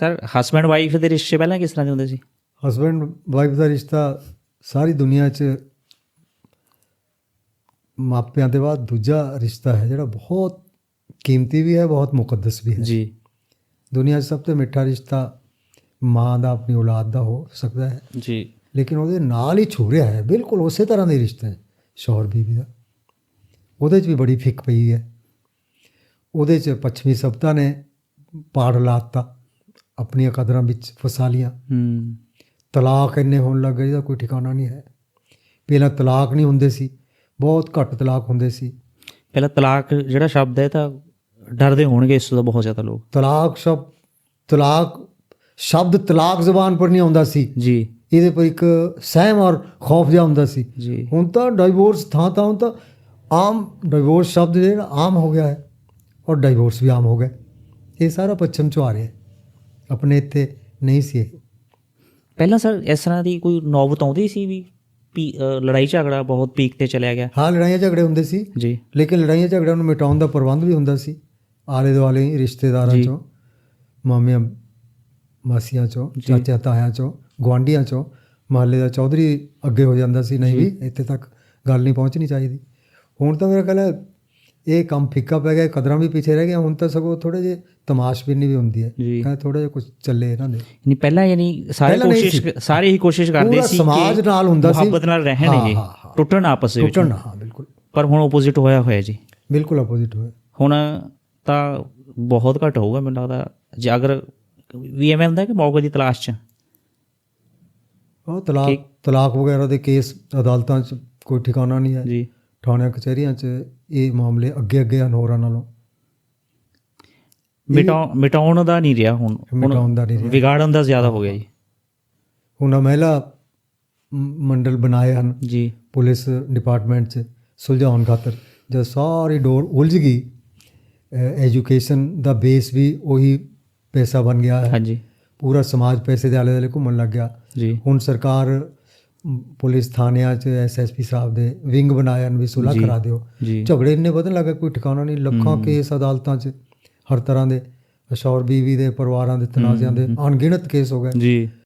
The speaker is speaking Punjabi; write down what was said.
ਸਰ ਹਸਬੈਂਡ ਵਾਈਫ ਦੇ ਰਿਸ਼ਤੇ ਪਹਿਲਾਂ ਕਿਸ ਤਰ੍ਹਾਂ ਦੇ ਹੁੰਦੇ ਸੀ? ਹਸਬੈਂਡ ਵਾਈਫ ਦਾ ਰਿਸ਼ਤਾ ਸਾਰੀ ਦੁਨੀਆ 'ਚ ਮਾਪਿਆਂ ਦੇ ਬਾਅਦ ਦੂਜਾ ਰਿਸ਼ਤਾ ਹੈ ਜਿਹੜਾ ਬਹੁਤ ਕੀਮਤੀ ਵੀ ਹੈ ਬਹੁਤ ਮੁਕੱਦਸ ਵੀ ਹੈ। ਜੀ। ਦੁਨੀਆ 'ਚ ਸਭ ਤੋਂ ਮਿੱਠਾ ਰਿਸ਼ਤਾ ਮਾਂ ਦਾ ਆਪਣੀ ਔਲਾਦ ਦਾ ਹੋ ਸਕਦਾ ਹੈ। ਜੀ। ਲੇਕਿਨ ਉਹਦੇ ਨਾਲ ਹੀ ਛੂ ਰਿਹਾ ਹੈ ਬਿਲਕੁਲ ਉਸੇ ਤਰ੍ਹਾਂ ਦਾ ਰਿਸ਼ਤਾ ਹੈ ਸ਼ੌਹਰ ਬੀਵੀ ਦਾ। ਉਹਦੇ 'ਚ ਵੀ ਬੜੀ ਫਿੱਕ ਪਈ ਹੈ। ਉਹਦੇ 'ਚ ਪੱਛਮੀ ਸਭਤਾ ਨੇ ਪਾੜ ਲਾਤਾ ਆਪਣੀਆਂ ਕਦਰਾਂ ਵਿੱਚ ਫਸਾ ਲੀਆਂ ਹੂੰ। ਤਲਾਕ ਇੰਨੇ ਹੋਣ ਲੱਗ ਗਏ ਜਿਹਦਾ ਕੋਈ ਠਿਕਾਣਾ ਨਹੀਂ ਹੈ। ਪਹਿਲਾਂ ਤਲਾਕ ਨਹੀਂ ਹੁੰਦੇ ਸੀ ਬਹੁਤ ਘੱਟ ਤਲਾਕ ਹੁੰਦੇ ਸੀ। ਪਹਿਲਾਂ ਤਲਾਕ ਜਿਹੜਾ ਸ਼ਬਦ ਹੈ ਤਾਂ ਡਰਦੇ ਹੋਣਗੇ ਇਸ ਤੋਂ ਤਾਂ ਬਹੁਤ ਜ਼ਿਆਦਾ ਲੋਕ। ਤਲਾਕ ਸ਼ਬਦ ਤਲਾਕ ਸ਼ਬਦ ਤਲਾਕ ਜ਼ਬਾਨ ਪਰ ਨਹੀਂ ਆਉਂਦਾ ਸੀ। ਜੀ। ਇਹਦੇ ਪਰ ਇੱਕ ਸਹਿਮ ਔਰ ਖੌਫ ਜਿਹਾ ਹੁੰਦਾ ਸੀ। ਜੀ। ਹੁਣ ਤਾਂ ਡਾਈਵੋਰਸ ਥਾਂ ਥਾਂ ਹੁਣ ਤਾਂ ਆਮ ਡਾਈਵੋਰਸ ਸ਼ਬਦ ਜਿਹੜਾ ਆਮ ਹੋ ਗਿਆ ਹੈ। ਔਰ ਡਾਈਵੋਰਸ ਵੀ ਆਮ ਹੋ ਗਿਆ ਇਹ ਸਾਰਾ ਪੱਛਮ ਚੋਂ ਆ ਰਿਹਾ ਹੈ। ਆਪਣੇ ਇੱਥੇ ਨਹੀਂ ਸੀ। ਪਹਿਲਾਂ ਸਰ ਇਸ ਤਰ੍ਹਾਂ ਦੀ ਕੋਈ ਨੌਬਤ ਆਉਂਦੀ ਸੀ ਵੀ ਪੀ- ਲੜਾਈ ਝਗੜਾ ਬਹੁਤ ਪੀਕ ਤੇ ਚਲਿਆ ਗਿਆ? ਹਾਂ ਲੜਾਈਆਂ ਝਗੜੇ ਹੁੰਦੇ ਸੀ। ਜੀ। ਲੇਕਿਨ ਲੜਾਈਆਂ ਝਗੜਿਆਂ ਨੂੰ ਮਿਟਾਉਣ ਦਾ ਪ੍ਰਬੰਧ ਵੀ ਹੁੰਦਾ ਸੀ। ਆਲੇ ਦੁਆਲੇ ਰਿਸ਼ਤੇਦਾਰਾਂ। ਚੋਂ ਮਾਮਿਆਂ ਮਾਸੀਆਂ ਚੋਂ। ਚਾਚਾ ਤਾਇਆਂ ਚੋਂ ਗੁਆਂਢੀਆਂ ਚੋਂ ਮਹੱਲੇ ਦਾ ਚੌਧਰੀ ਅੱਗੇ ਹੋ ਜਾਂਦਾ ਸੀ ਨਹੀਂ ਵੀ ਇੱਥੇ ਤੱਕ ਗੱਲ ਨਹੀਂ ਪਹੁੰਚਣੀ ਚਾਹੀਦੀ। ਹੁਣ ਤਾਂ ਮੇਰਾ ਹੈ ਇਹ ਕੰਮ ਫਿੱਕਾ ਪੈ ਗਿਆ ਕਦਰਾਂ ਵੀ ਪਿੱਛੇ ਰਹਿ ਗਈਆਂ ਹੁਣ ਤਾਂ ਸਗੋਂ ਥੋੜੇ ਜੇ ਤਮਾਸ਼ਬੀਨੀ ਵੀ ਹੁੰਦੀ ਹੈ। ਕਹਿੰਦੇ ਥੋੜਾ ਜਿਹਾ ਕੁਝ ਚੱਲੇ ਇਹਨਾਂ ਦੇ। ਨਹੀਂ ਪਹਿਲਾਂ ਯਾਨੀ ਸਾਰੇ ਨਹੀਂ ਕੋਸ਼ਿਸ਼। ਸਾਰੇ ਹੀ ਕੋਸ਼ਿਸ਼ ਕਰਦੇ ਸੀ ਸਮਾਜ ਨਾਲ ਹੁੰਦਾ ਸੀ। ਮੁਹੱਬਤ ਨਾਲ ਰਹਿਣ ਇਹ। ਟੁੱਟਣ ਆਪਸ ਵਿੱਚ। ਟੁੱਟਣ ਹਾਂ ਬਿਲਕੁਲ। ਪਰ ਹੁਣ ਆਪੋਜ਼ਿਟ ਹੋਇਆ ਹੋਇਆ ਜੀ। ਬਿਲਕੁਲ ਆਪੋਜ਼ਿਟ ਹੋਇਆ। ਹੁਣ ਤਾਂ ਬਹੁਤ ਘੱਟ ਹੋਊਗਾ ਮੈਨੂੰ ਲੱਗਦਾ ਜੇ ਅਗਰ ਵੀ ਐਵੇਂ ਹੁੰਦਾ ਕਿ ਮੌਕੇ ਦੀ ਤਲਾਸ਼ 'ਚ? ਉਹ ਤਲਾਕ ਤਲਾਕ ਵਗੈਰਾ ਦੇ ਕੇਸ ਅਦਾਲਤਾਂ 'ਚ ਕੋਈ ਠਿਕਾਣਾ ਨਹੀਂ ਹੈ। ਜੀ। ਥਾਣਿਆਂ ਕਚਹਿਰੀਆਂ 'ਚ ਇਹ ਮਾਮਲੇ ਅੱਗੇ ਅੱਗੇ ਹਨ ਹੋਰਾਂ ਨਾਲੋਂ। ਮਿਟਾਉ ਮਿਟਾਉਣ ਦਾ ਨਹੀਂ ਰਿਹਾ ਹੁਣ। ਮਿਟਾਉਣ ਦਾ ਨਹੀਂ ਰਿਹਾ। ਵਿਗਾੜਨ ਦਾ ਜ਼ਿਆਦਾ ਹੋ ਗਿਆ ਜੀ। ਹੁਣ ਮਹਿਲਾ ਮੰਡਲ ਬਣਾਏ ਹਨ। ਜੀ। ਪੁਲਿਸ ਡਿਪਾਰਟਮੈਂਟ 'ਚ ਸੁਲਝਾਉਣ ਖਾਤਰ। ਜਦ ਸਾਰੀ ਡੋਰ ਉਲਝ ਗਈ ਐਜੂਕੇਸ਼ਨ ਦਾ ਬੇਸ ਵੀ ਉਹੀ ਪੈਸਾ ਬਣ ਗਿਆ ਹੈ। ਹਾਂਜੀ। ਪੂਰਾ ਸਮਾਜ ਪੈਸੇ ਦੇ ਆਲੇ ਦੁਆਲੇ ਘੁੰਮਣ ਲੱਗ ਗਿਆ। ਜੀ। ਹੁਣ ਸਰਕਾਰ ਪੁਲਿਸ ਥਾਣਿਆਂ 'ਚ ਐਸਐਸਪੀ ਸਾਹਿਬ ਦੇ ਵਿੰਗ ਬਣਾਏ ਹਨ ਵੀ ਸੁਲ੍ਹਾ। ਕਰਾ ਦਿਓ। ਝਗੜੇ ਇੰਨੇ ਵਧਣ ਲੱਗੇ ਕੋਈ ਠਿਕਾਣਾ ਨਹੀਂ। ਲੱਖਾਂ ਕੇਸ ਅਦਾਲਤਾਂ 'ਚ ਹਰ ਤਰ੍ਹਾਂ ਦੇ ਅਸ਼ੌਰ ਬੀਵੀ ਦੇ ਪਰਿਵਾਰਾਂ ਦੇ ਤਨਾਜ਼ਿਆਂ ਦੇ ਅਣਗਿਣਤ ਕੇਸ ਹੋ ਗਏ। ਜੀ।